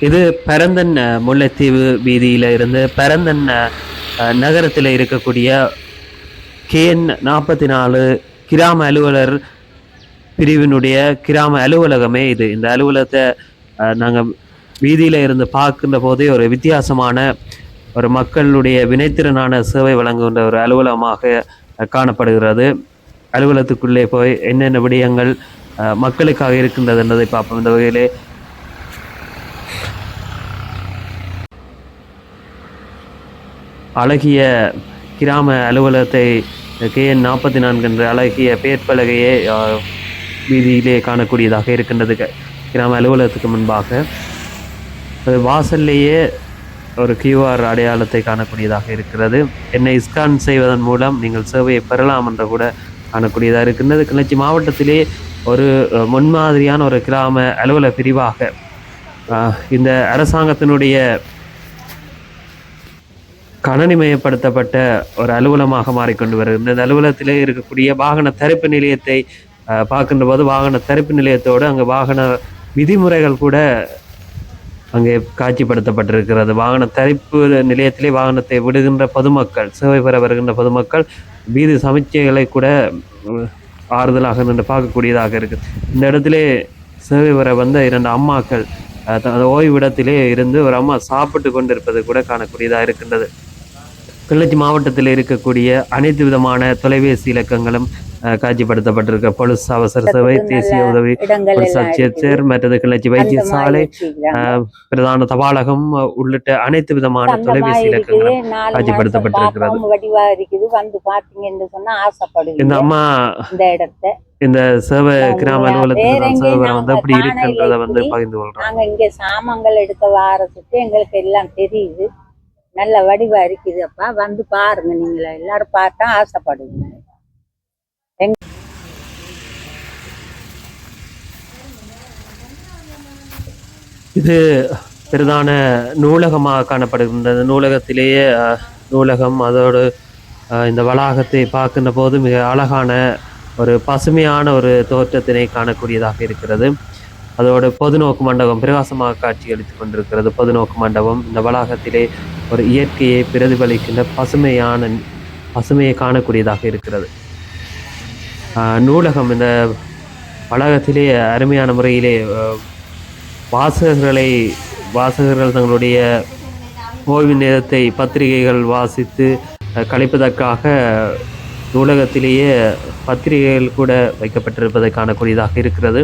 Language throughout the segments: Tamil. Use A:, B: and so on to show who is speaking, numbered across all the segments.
A: இது பரந்தன் முல்லைத்தீவு வீதியில இருந்து பரந்தன் நகரத்தில் இருக்கக்கூடிய கேஎன் நாற்பத்தி நாலு கிராம அலுவலர் பிரிவினுடைய கிராம அலுவலகமே இது. இந்த அலுவலகத்தை நாங்கள் வீதியில இருந்து பார்க்கின்ற போதே ஒரு வித்தியாசமான ஒரு மக்களுடைய வினைத்திறனான சேவை வழங்குகின்ற ஒரு அலுவலகமாக காணப்படுகிறது. அலுவலகத்துக்குள்ளே போய் என்னென்ன விடயங்கள் அஹ், மக்களுக்காக இருக்கின்றது என்பதை பார்ப்போம். இந்த வகையிலே அழகிய கிராம அலுவலகத்தை கேஎன் நாற்பத்தி நான்கு என்ற அழகிய பேர்பலகையே வீதியிலே காணக்கூடியதாக இருக்கின்றது கிராம அலுவலகத்துக்கு முன்பாக. அது வாசல்லையே ஒரு கியூஆர் அடையாளத்தை காணக்கூடியதாக இருக்கிறது. என்னை ஸ்கான் செய்வதன் மூலம் நீங்கள் சேவையை பெறலாம் என்ற கூட காணக்கூடியதாக இருக்கின்றது. கிளர்ச்சி மாவட்டத்திலே ஒரு முன்மாதிரியான ஒரு கிராம அலுவலக பிரிவாக இந்த அரசாங்கத்தினுடைய கணனிமயப்படுத்தப்பட்ட ஒரு அலுவலமாக மாறிக்கொண்டு வருகிறது. இந்த அலுவலகத்திலே இருக்கக்கூடிய வாகன தரிப்பு நிலையத்தை பார்க்கின்ற போது வாகன தரிப்பு நிலையத்தோடு அங்கே வாகன விதிமுறைகள் கூட அங்கே காட்சிப்படுத்தப்பட்டிருக்கிறது. வாகன தரிப்பு நிலையத்திலே வாகனத்தை விடுகின்ற பொதுமக்கள் சேவை பெற வருகின்ற பொதுமக்கள் வீதி சமிச்சைகளை கூட ஆறுதலாக நின்று பார்க்கக்கூடியதாக இருக்குது. இந்த இடத்திலே சேவை பெற வந்த இரண்டு அம்மாக்கள் தனது ஓய்வு அந்த ஓய்விடத்திலே இருந்து ஒரு அம்மா சாப்பிட்டு கொண்டிருப்பது கூட காணக்கூடியதாக இருக்கின்றது. கிளர்ச்சி மாவட்டத்தில் இருக்கக்கூடிய அனைத்து விதமான தொலைபேசி இலக்கங்களும் காட்சிப்படுத்தப்பட்டிருக்க. பொலிஸ் அவசர சேவை தேசிய உதவி அச்சேச்சர் மற்றது கிளர்ச்சி வைத்தியசாலை பிரதான தபாலகம் உள்ளிட்ட அனைத்து விதமான தொலைபேசி இலக்கங்களும் காட்சிப்படுத்தப்பட்டிருக்கிறது. இந்த அம்மா
B: இந்த
A: சேவை கிராம
B: எங்கேயும்
A: சேவை வந்து அப்படி இருக்குன்றத வந்து. பகிர்ந்து கொள்றோம்.
B: நாங்க இங்க சாமான்கள் எடுக்க வாரத்துக்கு எங்களுக்கு எல்லாம் தெரியுது. நல்ல வடிவா இருக்குது. அப்பா வந்து பாருங்க நீங்கள. எல்லாரும் பார்த்தா ஆசைப்படுவீங்க.
A: இது பிரதான நூலகமாக காணப்படுகின்றது நூலகத்திலேயே நூலகம் அதோடு இந்த வளாகத்தை பார்க்கின்ற போது மிக அழகான ஒரு பசுமையான ஒரு தோற்றத்தினை காணக்கூடியதாக இருக்கிறது. அதோடு பொதுநோக்கு மண்டபம் பிரகாசமாக காட்சியளித்துக் கொண்டிருக்கிறது. பொதுநோக்கு மண்டபம் இந்த வளாகத்திலே ஒரு இயற்கையை பிரதிபலிக்கின்ற பசுமையான பசுமையை காணக்கூடியதாக இருக்கிறது. நூலகம் இந்த பழகத்திலே அருமையான முறையிலே வாசகர்களை வாசகர்கள் தங்களுடைய ஓய்வு நேரத்தை பத்திரிகைகள் வாசித்து அஹ், கழிப்பதற்காக நூலகத்திலேயே பத்திரிகைகள் கூட வைக்கப்பட்டிருப்பதை காணக்கூடியதாக இருக்கிறது.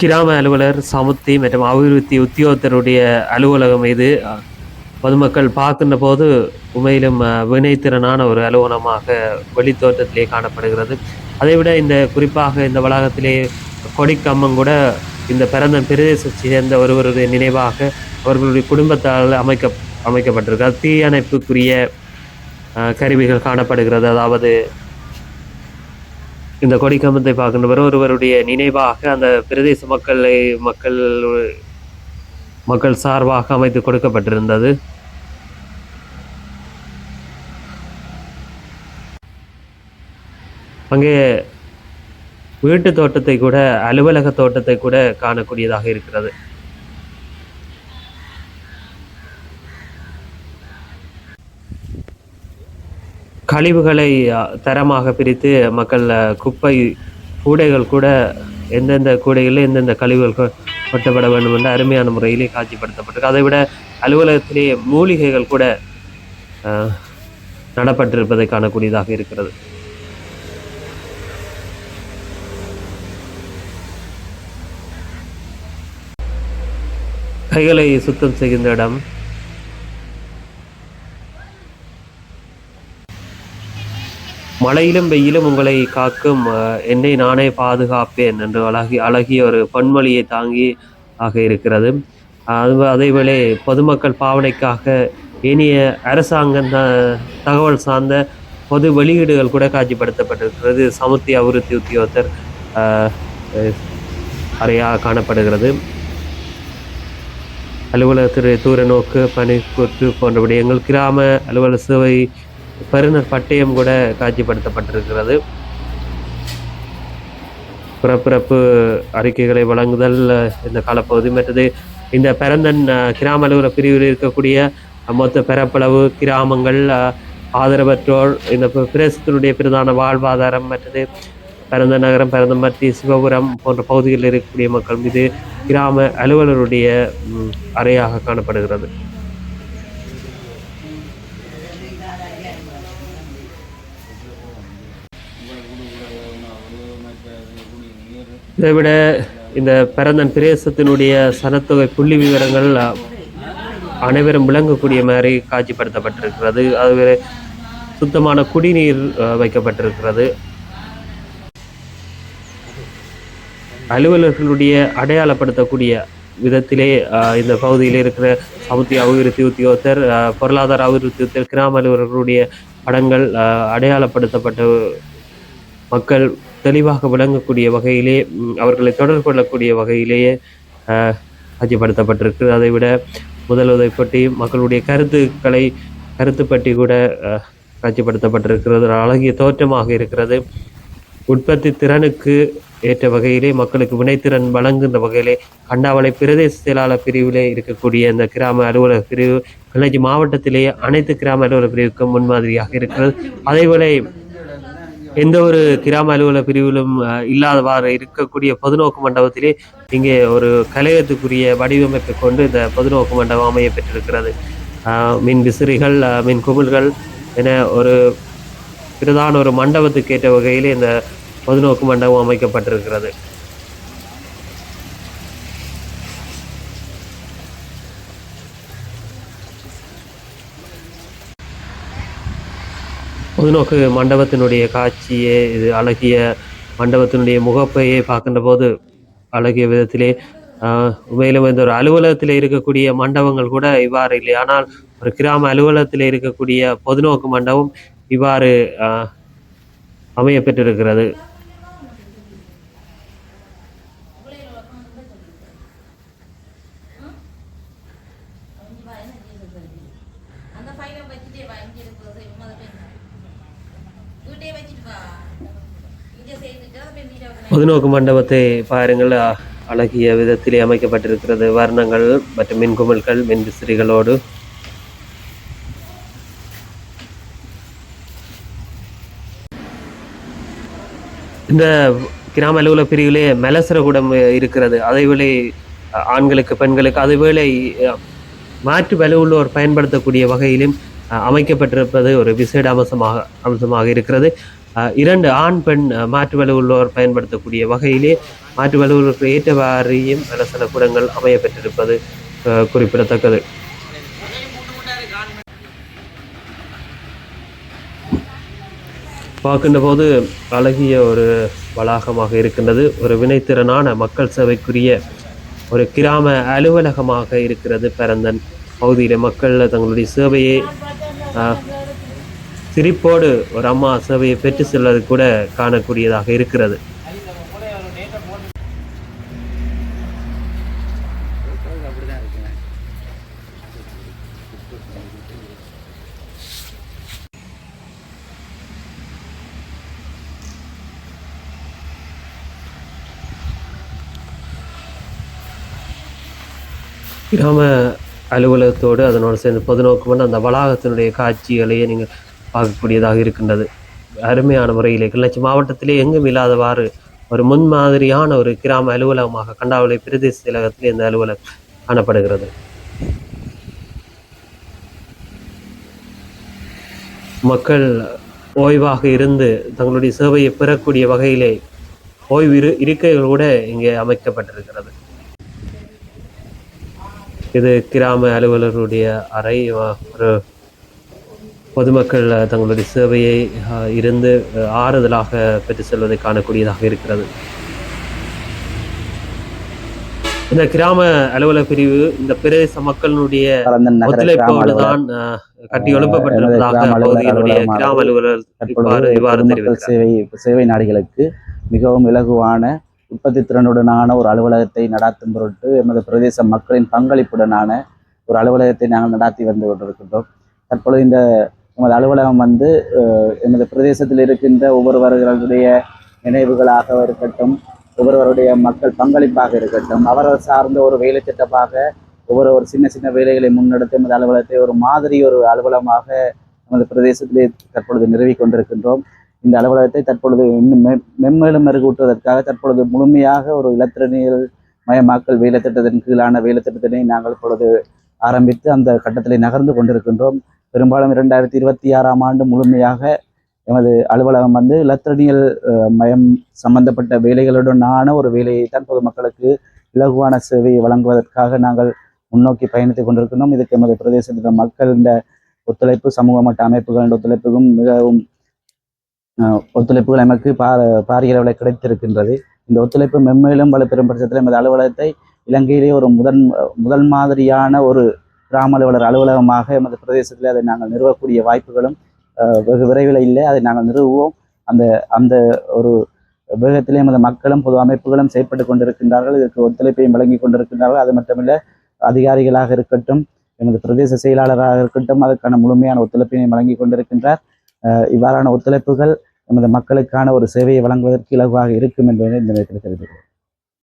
A: கிராம அலுவலர் சமுத்தி மற்றும் அபிவிருத்தி உத்தியோகத்தருடைய அலுவலகம் இது. பொதுமக்கள் பார்க்கின்ற போது உண்மையிலும் வினைத்திறனான ஒரு அலுவலகமாக வெளித்தோட்டத்திலே காணப்படுகிறது. அதைவிட இந்த குறிப்பாக இந்த வளாகத்திலே கொடிக்கம்மங்கூட இந்த பிறந்த பிரதேசத்தை சேர்ந்த ஒருவருடைய நினைவாக அவர்களுடைய குடும்பத்தால் அமைக்க அமைக்கப்பட்டிருக்கு தீயணைப்புக்குரிய கருவிகள் காணப்படுகிறது. அதாவது இந்த கொடிக்கம்பத்தை பார்க்கின்றவர் ஒருவருடைய நினைவாக அந்த பிரதேச மக்களை மக்கள் மக்கள் சார்பாக அமைத்து கொடுக்கப்பட்டிருந்தது. அங்கே வீட்டு தோட்டத்தை கூட அலுவலக தோட்டத்தை கூட காணக்கூடியதாக இருக்கிறது. கழிவுகளை தரமாக பிரித்து மக்கள் குப்பை கூடைகள் கூட எந்தெந்த கூடைகளில் எந்தெந்த கழிவுகள் கொட்டப்பட வேண்டும் என்று அருமையான முறையிலே காட்சிப்படுத்தப்பட்டிருக்கு. அதை விட அலுவலகத்திலே மூலிகைகள் கூட நடப்பட்டிருப்பதை காணக்கூடியதாக இருக்கிறது. கைகளை சுத்தம் செய்கின்ற இடம் மழையிலும் வெயிலும் உங்களை காக்கும் அஹ், என்னை நானே பாதுகாப்பேன் என்று அழகி அழகிய ஒரு பன்மொழியை தாங்கி ஆக இருக்கிறது. அது அதேவேளை பொதுமக்கள் பாவனைக்காக இனிய அரசாங்கம் தகவல் சார்ந்த பொது வெளியீடுகள் கூட காட்சிப்படுத்தப்பட்டிருக்கிறது. சமுத்தி அபிவிருத்தி உத்தியோகத்தர் அஹ், அஹ், அறையாக காணப்படுகிறது. அலுவலகத்துறை தூர நோக்கு பணிக்கூற்று போன்ற விடயங்கள் கிராம அலுவலக சேவை பெருநர் பட்டயம் கூட காட்சிப்படுத்தப்பட்டிருக்கிறது. பிறப்பிறப்பு அறிக்கைகளை வழங்குதல் இந்த காலப்பகுதி மற்றது இந்த பெரந்தன் கிராம அலுவலக பிரிவில் இருக்கக்கூடிய மொத்த பிறப்பளவு கிராமங்கள் ஆதரவற்றோர் இந்த பிரதேசத்தினுடைய பிரதான வாழ்வாதாரம் மற்றது பிறந்த நகரம் பிறந்தமர்த்தி சிவபுரம் போன்ற பகுதிகளில் இருக்கக்கூடிய மக்கள் மீது கிராம அலுவலருடைய அறையாக காணப்படுகிறது. இதை விட இந்த பிறந்தன் பிரதேசத்தினுடைய சனத்தொகை புள்ளி விவரங்கள் அனைவரும் விளங்கக்கூடிய மாதிரி காட்சிப்படுத்தப்பட்டிருக்கிறது. அதுவே சுத்தமான குடிநீர் வைக்கப்பட்டிருக்கிறது. அலுவலர்களுடைய அடையாளப்படுத்தக்கூடிய விதத்திலே இந்த பகுதியில் இருக்கிற சமுத்திய அபிவிருத்தி உத்தியோகத்தர் பொருளாதார அபிவிருத்தி உத்தியோகத்தர் கிராம அலுவலர்களுடைய படங்கள் அஹ், அடையாளப்படுத்தப்பட்ட மக்கள் தெளிவாக விளங்கக்கூடிய வகையிலே அவர்களை தொடர்பு கொள்ளக்கூடிய வகையிலேயே காட்சிப்படுத்தப்பட்டிருக்கு அதை விட முதலுதவி பற்றி மக்களுடைய கருத்துக்களை கருத்து பற்றி கூட காட்சிப்படுத்தப்பட்டிருக்கிறது. அழகிய தோற்றமாக இருக்கிறது. உற்பத்தி திறனுக்கு ஏற்ற வகையிலே மக்களுக்கு வினைத்திறன் வழங்குகின்ற வகையிலே கண்டாவளை பிரதேச செயலாளர் பிரிவிலே இருக்கக்கூடிய இந்த கிராம அலுவலக பிரிவு கிளர்ச்சி மாவட்டத்திலேயே அனைத்து கிராம அலுவலக பிரிவுக்கும் முன்மாதிரியாக இருக்கிறது. அதேபோல எந்த ஒரு கிராம அலுவலக பிரிவிலும் இல்லாதவாறு இருக்கக்கூடிய பொதுநோக்கு மண்டபத்திலே இங்கே ஒரு கலையத்துக்குரிய வடிவமைப்பை கொண்டு இந்த பொதுநோக்கு மண்டபம் அமைய பெற்றிருக்கிறது. மின் விசிறிகள் மின் குமிழ்கள் என ஒரு பிரதான ஒரு மண்டபத்துக்கு ஏற்ற வகையிலே இந்த பொதுநோக்கு மண்டபம் அமைக்கப்பட்டிருக்கிறது. பொதுநோக்கு மண்டபத்தினுடைய காட்சியே இது அழகிய மண்டபத்தினுடைய முகப்பையே பார்க்கின்ற போது அழகிய விதத்திலே மேலும் இந்த ஒரு அலுவலகத்தில் இருக்கக்கூடிய மண்டபங்கள் கூட இவ்வாறு இல்லை. ஆனால் ஒரு கிராம அலுவலகத்தில் இருக்கக்கூடிய பொதுநோக்கு மண்டபம் இவ்வாறு அமைய பெற்றிருக்கிறது.
C: அந்த இருக்கிறது உமது பெண் வீட்டே வச்சுட்டு வா இங்கே சேர்த்துட்டு அதை பெண் வீட்டை
A: பொதுநோக்கு மண்டபத்தை பாருங்கள். அழகிய விதத்திலே அமைக்கப்பட்டிருக்கிறது. வர்ணங்கள் மற்றும் மின்குமிழ்கள் மின் விசிறிகளோடு. இந்த கிராம அலுவலக பிரிவிலே மலசரகுடம் இருக்கிறது. அதேவேளை ஆண்களுக்கு பெண்களுக்கு அதேவேளை மாற்று மாற்று வலுவுள்ளோர் பயன்படுத்தக்கூடிய வகையிலும் அமைக்கப்பட்டிருப்பது ஒரு விசேட அம்சமாக அம்சமாக இருக்கிறது இரண்டு ஆண் பெண் மாற்று வலுவுள்ளோர் பயன்படுத்தக்கூடிய வகையிலே மாற்று வலுவுள்ளோருக்கு ஏற்றவாறியும் மலசல கூடங்கள் அமையப்பெற்றிருப்பது குறிப்பிடத்தக்கது. பார்க்கின்ற போது அழகிய ஒரு வளாகமாக இருக்கின்றது. ஒரு வினைத்திறனான மக்கள் சேவைக்குரிய ஒரு கிராம அலுவலகமாக இருக்கிறது பரந்தன். பகுதியில் மக்கள் தங்களுடைய சேவையை ஆஹ், சிரிப்போடு ஒரு அம்மா சேவையை பெற்று செல்வது கூட காணக்கூடியதாக இருக்கிறது. கிராம அலுவலகத்தோடு அதனோடு சேர்ந்து பொதுநோக்கு கொண்டு அந்த வளாகத்தினுடைய காட்சிகளையே நீங்கள் பார்க்கக்கூடியதாக இருக்கின்றது. அருமையான முறையிலே கிளர்ச்சி மாவட்டத்திலே எங்கும் இல்லாதவாறு ஒரு முன்மாதிரியான ஒரு கிராம அலுவலகமாக கண்டாவளை பிரதேச செயலகத்தில் இந்த அலுவலகம் காணப்படுகிறது. மக்கள் ஓய்வாக இருந்து தங்களுடைய சேவையை பெறக்கூடிய வகையிலே ஓய்வு இரு இருக்கைகள் கூட இங்கே அமைக்கப்பட்டிருக்கிறது. இது கிராம அலுவலருடைய அறை ஒரு பொதுமக்கள் தங்களுடைய சேவையை இருந்து ஆறுதலாக பெற்று செல்வதை காணக்கூடியதாக இருக்கிறது. இந்த கிராம அலுவலக பிரிவு இந்த பிரதேச மக்களினுடைய ஒத்துழைப்போடு தான் கட்டி எழுப்பப்பட்டிருப்பதாக பகுதியினுடைய கிராம அலுவலர் இவ்வாறு
D: சேவை சேவை நாடிகளுக்கு மிகவும் இலகுவான உற்பத்தி திறனுடனான ஒரு அலுவலகத்தை நடாத்தும் பொருட்டு எமது பிரதேச மக்களின் பங்களிப்புடனான ஒரு அலுவலகத்தை நாங்கள் நடாத்தி வந்து கொண்டிருக்கின்றோம். தற்பொழுது இந்த எமது அலுவலகம் வந்து எமது பிரதேசத்தில் இருக்கின்ற ஒவ்வொருவர்களுடைய நினைவுகளாக இருக்கட்டும் ஒவ்வொருவருடைய மக்கள் பங்களிப்பாக இருக்கட்டும் அவரவர் சார்ந்த ஒரு வேலை திட்டமாக ஒவ்வொரு ஒரு சின்ன சின்ன வேலைகளை முன்னெடுத்து எமது அலுவலகத்தை ஒரு மாதிரி ஒரு அலுவலகமாக நமது பிரதேசத்திலே தற்பொழுது நிறுவிக் கொண்டிருக்கின்றோம். இந்த அலுவலகத்தை தற்பொழுது இன்னும் மென்மேலும் மெருகூட்டுவதற்காக தற்பொழுது முழுமையாக ஒரு இலத்திரனியல் மயமாக்கல் வேலை திட்டத்தின் கீழான வேலை திட்டத்தினை நாங்கள் இப்பொழுது ஆரம்பித்து அந்த கட்டத்தில் நகர்ந்து கொண்டிருக்கின்றோம். பெரும்பாலும் இரண்டாயிரத்தி இருபத்தி ஆறாம் ஆண்டு முழுமையாக எமது அலுவலகம் வந்து இலத்திரனியல் மயம் சம்பந்தப்பட்ட வேலைகளுடனான ஒரு வேலையை தான் பொதுமக்களுக்கு இலகுவான சேவையை வழங்குவதற்காக நாங்கள் முன்னோக்கி பயணித்துக் கொண்டிருக்கிறோம் இதுக்கு எமது பிரதேசத்தில் மக்களின் ஒத்துழைப்பு சமூக மட்ட அமைப்புகளின் ஒத்துழைப்புக்கும் மிகவும் ஒத்துழைப்புகள் நமக்கு பா பாரிய அளவில் கிடைத்திருக்கின்றது. இந்த ஒத்துழைப்பு மென்மேலும் வலுப்பெறும் பட்சத்தில் எமது அலுவலகத்தை இலங்கையிலே ஒரு முதன் முதல் மாதிரியான ஒரு கிராம அலுவலர் அலுவலகமாக எமது பிரதேசத்தில் அதை நாங்கள் நிறுவக்கூடிய வாய்ப்புகளும் வெகு விரைவில் இல்லை. அதை நாங்கள் நிறுவுவோம். அந்த அந்த ஒரு வேகத்திலே எமது மக்களும் பொது அமைப்புகளும் செயற்பட்டு கொண்டிருக்கின்றார்கள். இதற்கு ஒத்துழைப்பையும் வழங்கி கொண்டிருக்கின்றார்கள். அது மட்டுமில்லை அதிகாரிகளாக இருக்கட்டும் எமது பிரதேச செயலாளராக இருக்கட்டும் அதற்கான முழுமையான ஒத்துழைப்பினை வழங்கி கொண்டிருக்கின்றார். இவ்வாறான ஒத்துழைப்புகள் நமது மக்களுக்கான ஒரு சேவையை வழங்குவதற்கு இலகுவாக இருக்கும் என்பதை இந்த நேரத்தில் தெரிவித்துள்ளேன்